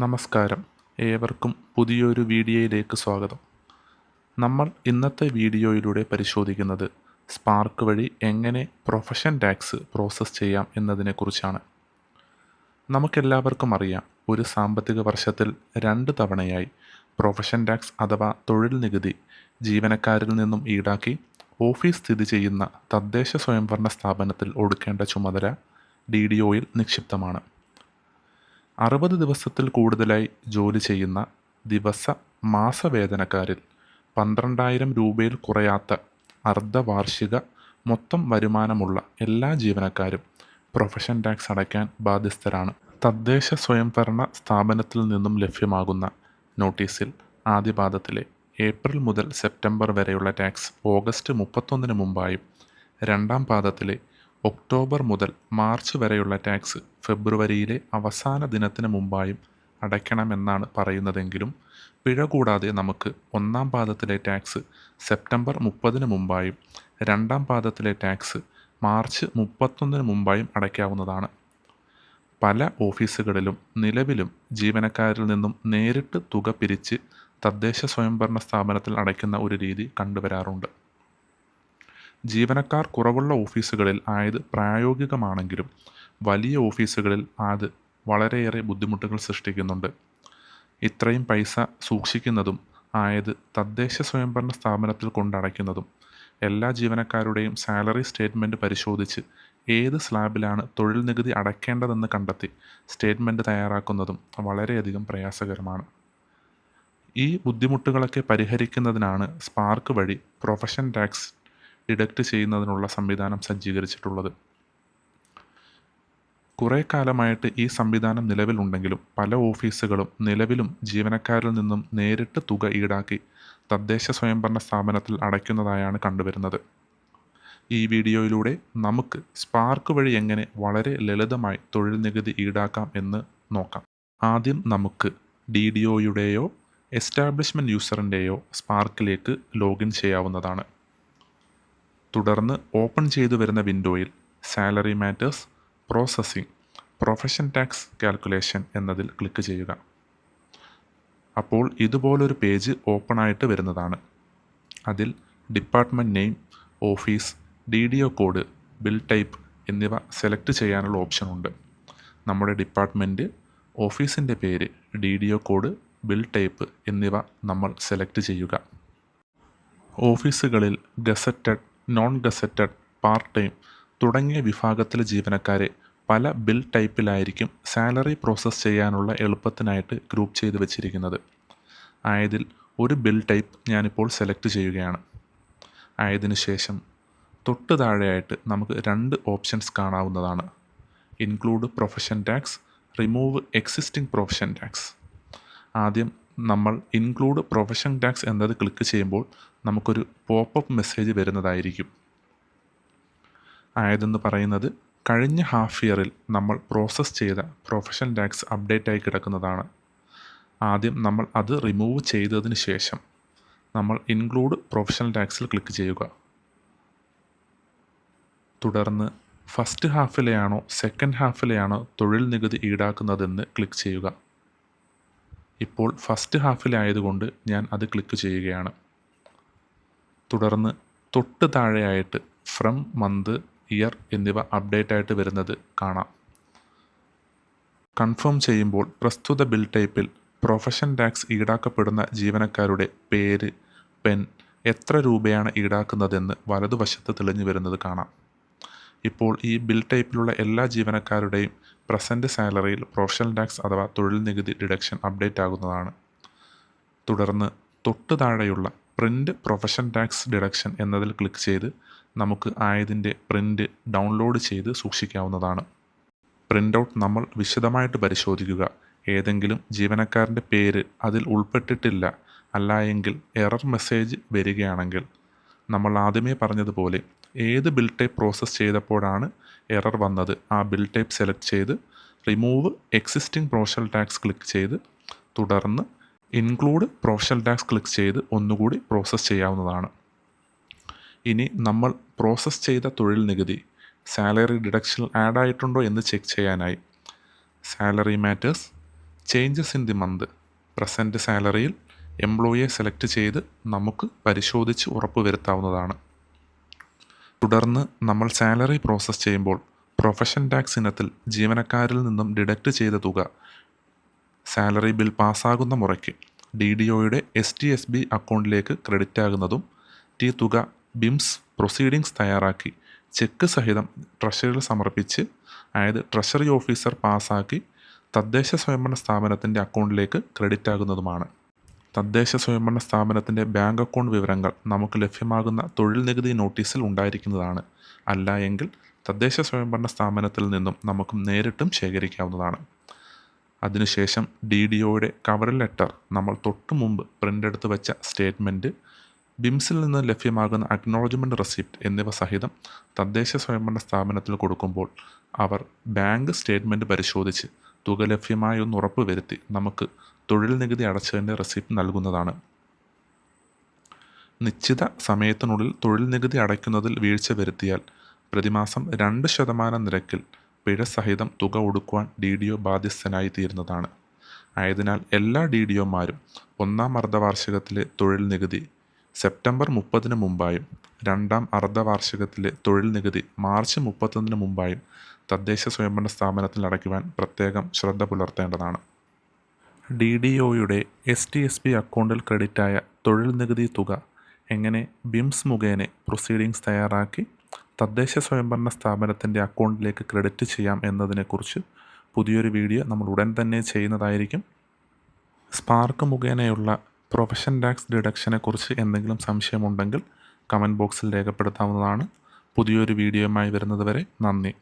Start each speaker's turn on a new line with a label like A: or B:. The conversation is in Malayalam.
A: നമസ്കാരം. ഏവർക്കും പുതിയൊരു വീഡിയോയിലേക്ക് സ്വാഗതം. നമ്മൾ ഇന്നത്തെ വീഡിയോയിലൂടെ പരിശോധിക്കുന്നത് സ്പാർക്ക് വഴി എങ്ങനെ പ്രൊഫഷൻ ടാക്സ് പ്രോസസ്സ് ചെയ്യാം എന്നതിനെക്കുറിച്ചാണ്. നമുക്കെല്ലാവർക്കും അറിയാം ഒരു സാമ്പത്തിക വർഷത്തിൽ രണ്ട് തവണയായി പ്രൊഫഷൻ ടാക്സ് അഥവാ തൊഴിൽ നികുതി ജീവനക്കാരിൽ നിന്നും ഈടാക്കി ഓഫീസ് സ്ഥിതി ചെയ്യുന്ന തദ്ദേശ സ്വയംഭരണ സ്ഥാപനത്തിൽ ഒടുക്കേണ്ട ചുമതല ഡി ഡി ഒയിൽ നിക്ഷിപ്തമാണ്. അറുപത് ദിവസത്തിൽ കൂടുതലായി ജോലി ചെയ്യുന്ന ദിവസ മാസവേതനക്കാരിൽ പന്ത്രണ്ടായിരം രൂപയിൽ കുറയാത്ത അർദ്ധവാർഷിക മൊത്തം വരുമാനമുള്ള എല്ലാ ജീവനക്കാരും പ്രൊഫഷൻ ടാക്സ് അടയ്ക്കാൻ ബാധ്യസ്ഥരാണ്. തദ്ദേശ സ്വയംഭരണ സ്ഥാപനത്തിൽ നിന്നും ലഭ്യമാകുന്ന നോട്ടീസിൽ ആദ്യപാദത്തിലെ ഏപ്രിൽ മുതൽ സെപ്റ്റംബർ വരെയുള്ള ടാക്സ് ഓഗസ്റ്റ് മുപ്പത്തൊന്നിന് മുമ്പായും രണ്ടാം പാദത്തിലെ ഒക്ടോബർ മുതൽ മാർച്ച് വരെയുള്ള ടാക്സ് ഫെബ്രുവരിയിലെ അവസാന ദിനത്തിന് മുമ്പായും അടയ്ക്കണമെന്നാണ് പറയുന്നതെങ്കിലും പിഴ കൂടാതെ നമുക്ക് ഒന്നാം പാദത്തിലെ ടാക്സ് സെപ്റ്റംബർ മുപ്പതിന് മുമ്പായും രണ്ടാം പാദത്തിലെ ടാക്സ് മാർച്ച് മുപ്പത്തൊന്നിന് മുമ്പായും അടയ്ക്കാവുന്നതാണ്. പല ഓഫീസുകളിലും നിലവിലും ജീവനക്കാരിൽ നിന്നും നേരിട്ട് തുക പിരിച്ച് തദ്ദേശ സ്വയംഭരണ സ്ഥാപനത്തിൽ അടയ്ക്കുന്ന ഒരു രീതി കണ്ടുവരാറുണ്ട്. ജീവനക്കാർ കുറവുള്ള ഓഫീസുകളിൽ ആയത് പ്രായോഗികമാണെങ്കിലും വലിയ ഓഫീസുകളിൽ അത് വളരെയേറെ ബുദ്ധിമുട്ടുകൾ സൃഷ്ടിക്കുന്നുണ്ട്. ഇത്രയും പൈസ സൂക്ഷിക്കുന്നതും ആയത് തദ്ദേശ സ്വയംഭരണ സ്ഥാപനത്തിൽ കൊണ്ടടയ്ക്കുന്നതും എല്ലാ ജീവനക്കാരുടെയും സാലറി സ്റ്റേറ്റ്മെന്റ് പരിശോധിച്ച് ഏത് സ്ലാബിലാണ് തൊഴിൽ നികുതി അടയ്ക്കേണ്ടതെന്ന് കണ്ടെത്തി സ്റ്റേറ്റ്മെന്റ് തയ്യാറാക്കുന്നതും വളരെയധികം പ്രയാസകരമാണ്. ഈ ബുദ്ധിമുട്ടുകളൊക്കെ പരിഹരിക്കുന്നതിനാണ് സ്പാർക്ക് വഴി പ്രൊഫഷൻ ടാക്സ് ഡിഡക്റ്റ് ചെയ്യുന്നതിനുള്ള സംവിധാനം സജ്ജീകരിച്ചിട്ടുള്ളത്. കുറേ കാലമായിട്ട് ഈ സംവിധാനം നിലവിലുണ്ടെങ്കിലും പല ഓഫീസുകളും നിലവിലും ജീവനക്കാരിൽ നിന്നും നേരിട്ട് തുക ഈടാക്കി തദ്ദേശ സ്വയംഭരണ സ്ഥാപനത്തിൽ അടയ്ക്കുന്നതായാണ് കണ്ടുവരുന്നത്. ഈ വീഡിയോയിലൂടെ നമുക്ക് സ്പാർക്ക് വഴി എങ്ങനെ വളരെ ലളിതമായി തൊഴിൽ നികുതി ഈടാക്കാം എന്ന് നോക്കാം. ആദ്യം നമുക്ക് ഡി ഡി ഒയുടെയോ എസ്റ്റാബ്ലിഷ്മെന്റ് യൂസറിന്റെയോ സ്പാർക്കിലേക്ക് ലോഗിൻ ചെയ്യാവുന്നതാണ്. തുടർന്ന് ഓപ്പൺ ചെയ്തു വരുന്ന വിൻഡോയിൽ salary matters processing profession tax calculation എന്നതിൽ ക്ലിക്ക് ചെയ്യുക. അപ്പോൾ ഇതുപോലൊരു പേജ് ഓപ്പൺ ആയിട്ട് വരുന്നതാണ്. അതിൽ department name office D D O code bill type എന്നിവ സെലക്ട് ചെയ്യാനുള്ള ഓപ്ഷനുണ്ട് നമ്മുടെ ഡിപ്പാർട്ട്മെന്റ് ഓഫീസിന്റെ പേര് D D O code bill type എന്നിവ നമ്മൾ സെലക്ട് ചെയ്യുക. ഓഫീസുകളിൽ gazetted non gazetted part time തുടങ്ങിയ വിഭാഗത്തിലെ ജീവനക്കാരെ പല ബിൽ ടൈപ്പിലായിരിക്കും സാലറി പ്രോസസ്സ് ചെയ്യാനുള്ള എളുപ്പത്തിനായിട്ട് ഗ്രൂപ്പ് ചെയ്ത് വെച്ചിരിക്കുന്നത്. ആയതിൽ ഒരു ബിൽ ടൈപ്പ് ഞാനിപ്പോൾ സെലക്ട് ചെയ്യുകയാണ്. ആയതിനു ശേഷം തൊട്ട് താഴെയായിട്ട് നമുക്ക് രണ്ട് ഓപ്ഷൻസ് കാണാവുന്നതാണ്. Include profession tax remove existing profession tax ആദ്യം നമ്മൾ ഇൻക്ലൂഡ് പ്രൊഫഷൻ ടാക്സ് എന്നത് ക്ലിക്ക് ചെയ്യുമ്പോൾ നമുക്കൊരു പോപ്പപ്പ് മെസ്സേജ് വരുന്നതായിരിക്കും. ആയതെന്ന് പറയുന്നത് കഴിഞ്ഞ ഹാഫ് ഇയറിൽ നമ്മൾ പ്രോസസ്സ് ചെയ്ത പ്രൊഫഷൻ ടാക്സ് അപ്ഡേറ്റ് ആയി കിടക്കുന്നതാണ്. ആദ്യം നമ്മൾ അത് റിമൂവ് ചെയ്തതിന് ശേഷം നമ്മൾ ഇൻക്ലൂഡ് പ്രൊഫഷണൽ ടാക്സിൽ ക്ലിക്ക് ചെയ്യുക. തുടർന്ന് ഫസ്റ്റ് ഹാഫിലെയാണോ സെക്കൻഡ് ഹാഫിലെയാണോ തൊഴിൽ നികുതി ഈടാക്കുന്നതെന്ന് ക്ലിക്ക് ചെയ്യുക. ഇപ്പോൾ ഫസ്റ്റ് ഹാഫിലായതുകൊണ്ട് ഞാൻ അത് ക്ലിക്ക് ചെയ്യുകയാണ്. തുടർന്ന് തൊട്ട് താഴെയായിട്ട് ഫ്രം മന്ത് ഇയർ എന്നിവ അപ്ഡേറ്റ് ആയിട്ട് വരുന്നത് കാണാം. കൺഫേം ചെയ്യുമ്പോൾ പ്രസ്തുത ബിൽ ടൈപ്പിൽ പ്രൊഫഷൻ ടാക്സ് ഈടാക്കപ്പെടുന്ന ജീവനക്കാരുടെ പേര് പെൻ എത്ര രൂപയാണ് ഈടാക്കുന്നതെന്ന് വലതുവശത്ത് തെളിഞ്ഞു വരുന്നത് കാണാം. ഇപ്പോൾ ഈ ബിൽ ടൈപ്പിലുള്ള എല്ലാ ജീവനക്കാരുടെയും പ്രസന്റ് സാലറിയിൽ പ്രൊഫഷണൽ ടാക്സ് അഥവാ തൊഴിൽ നികുതി ഡിഡക്ഷൻ അപ്ഡേറ്റ് ആകുന്നതാണ്. തുടർന്ന് തൊട്ട് താഴെയുള്ള പ്രിന്റ് പ്രൊഫഷൻ ടാക്സ് ഡിഡക്ഷൻ എന്നതിൽ ക്ലിക്ക് ചെയ്ത് നമുക്ക് ആയതിന്റെ പ്രിന്റ് ഡൗൺലോഡ് ചെയ്ത് സൂക്ഷിക്കാവുന്നതാണ്. പ്രിന്റ് ഔട്ട് നമ്മൾ വിശദമായിട്ട് പരിശോധിക്കുക. ഏതെങ്കിലും ജീവനക്കാരന്റെ പേര് അതിൽ ഉൾപ്പെട്ടിട്ടില്ല അല്ല എങ്കിൽ എറർ മെസ്സേജ് വരികയാണെങ്കിൽ നമ്മൾ ആദ്യമേ പറഞ്ഞതുപോലെ ഏത് ബിൽ ടൈപ്പ് പ്രോസസ്സ് ചെയ്തപ്പോഴാണ് എറർ വന്നത്? ആ ബിൽ ടൈപ്പ് സെലക്ട് ചെയ്ത് remove existing professional tax click ചെയ്ത് തുടർന്ന് ഇൻക്ലൂഡ് പ്രൊഫഷണൽ ടാക്സ് ക്ലിക്ക് ചെയ്ത് ഒന്നുകൂടി പ്രോസസ്സ് ചെയ്യാവുന്നതാണ്. ഇനി നമ്മൾ പ്രോസസ്സ് ചെയ്ത തൊഴിൽ നികുതി സാലറി ഡിഡക്ഷൻ ആഡ് ആയിട്ടുണ്ടോ എന്ന് ചെക്ക് ചെയ്യാനായി. Salary matters changes in the month present സാലറിയിൽ എംപ്ലോയിയെ സെലക്ട് ചെയ്ത് നമുക്ക് പരിശോധിച്ച് ഉറപ്പുവരുത്താവുന്നതാണ് തുടർന്ന് നമ്മൾ സാലറി പ്രോസസ് ചെയ്യുമ്പോൾ പ്രൊഫഷൻ ടാക്സ് ഇനത്തിൽ ജീവനക്കാരിൽ നിന്നും ഡിഡക്റ്റ് ചെയ്ത തുക സാലറി ബിൽ പാസ്സാകുന്ന മുറയ്ക്ക് ഡി ഡി ഒയുടെ എസ് ടി എസ് ബി അക്കൗണ്ടിലേക്ക് ക്രെഡിറ്റ് ആകുന്നതും ടി തുക ബിംസ് പ്രൊസീഡിങ്സ് തയ്യാറാക്കി ചെക്ക് സഹിതം ട്രഷറിയിൽ സമർപ്പിച്ച് അതായത് ട്രഷറി ഓഫീസർ പാസ്സാക്കി തദ്ദേശ സ്വയംഭരണ സ്ഥാപനത്തിന്റെ അക്കൗണ്ടിലേക്ക് ക്രെഡിറ്റ് ആകുന്നതുമാണ് തദ്ദേശ സ്വയംഭരണ സ്ഥാപനത്തിന്റെ ബാങ്ക് അക്കൗണ്ട് വിവരങ്ങൾ നമുക്ക് ലഭ്യമാകുന്ന തൊഴിൽ നികുതി നോട്ടീസിൽ ഉണ്ടായിരിക്കുന്നതാണ്. അല്ല എങ്കിൽ തദ്ദേശ സ്വയംഭരണ സ്ഥാപനത്തിൽ നിന്നും നമുക്ക് നേരിട്ടും ശേഖരിക്കാവുന്നതാണ്. അതിനുശേഷം ഡി ഡി ഒയുടെ കവർ ലെറ്റർ നമ്മൾ തൊട്ടു മുമ്പ് പ്രിന്റ് എടുത്ത് വെച്ച സ്റ്റേറ്റ്മെന്റ് ബിംസിൽ നിന്ന് ലഭ്യമാകുന്ന അക്നോളജ്മെന്റ് റെസിപ്റ്റ് എന്നിവ സഹിതം തദ്ദേശ സ്വയംഭരണ സ്ഥാപനത്തിൽ കൊടുക്കുമ്പോൾ അവർ ബാങ്ക് സ്റ്റേറ്റ്മെന്റ് പരിശോധിച്ച് തുക ലഭ്യമായൊന്ന് ഉറപ്പ് വരുത്തി നമുക്ക് തൊഴിൽ നികുതി അടച്ചതിന്റെ റെസിപ്റ്റ് നൽകുന്നതാണ്. നിശ്ചിത സമയത്തിനുള്ളിൽ തൊഴിൽ നികുതി അടയ്ക്കുന്നതിൽ വീഴ്ച വരുത്തിയാൽ പ്രതിമാസം രണ്ട് ശതമാനം നിരക്കിൽ പിഴ സഹിതം തുക ഒടുക്കുവാൻ ഡി ഡി ഒ ബാധ്യസ്ഥനായി തീരുന്നതാണ്. ആയതിനാൽ എല്ലാ ഡി ഡി ഒമാരും ഒന്നാം അർദ്ധവാർഷികത്തിലെ തൊഴിൽ നികുതി സെപ്റ്റംബർ മുപ്പതിന് മുമ്പായും രണ്ടാം അർദ്ധവാർഷികത്തിലെ തൊഴിൽ നികുതി മാർച്ച് മുപ്പത്തൊന്നിന് മുമ്പായും തദ്ദേശ സ്വയംഭരണ സ്ഥാപനത്തിൽ അടയ്ക്കുവാൻ പ്രത്യേകം ശ്രദ്ധ പുലർത്തേണ്ടതാണ്. ഡി ഡി ഒയുടെ എസ് ടി എസ് പി അക്കൗണ്ടിൽ ക്രെഡിറ്റായ തൊഴിൽ നികുതി തുക എങ്ങനെ ബിംസ് മുഖേന പ്രൊസീഡിങ്സ് തയ്യാറാക്കി തദ്ദേശ സ്വയംഭരണ സ്ഥാപനത്തിന്റെ അക്കൗണ്ടിലേക്ക് ക്രെഡിറ്റ് ചെയ്യാം എന്നതിനെക്കുറിച്ച് പുതിയൊരു വീഡിയോ നമ്മൾ ഉടൻ തന്നെ ചെയ്യുന്നതായിരിക്കും. സ്പാർക്ക് മുഖേനയുള്ള പ്രൊഫഷൻ ടാക്സ് ഡിഡക്ഷനെക്കുറിച്ച് എന്തെങ്കിലും സംശയമുണ്ടെങ്കിൽ കമന്റ് ബോക്സിൽ രേഖപ്പെടുത്താവുന്നതാണ്. പുതിയൊരു വീഡിയോയുമായി വരുന്നതുവരെ നന്ദി.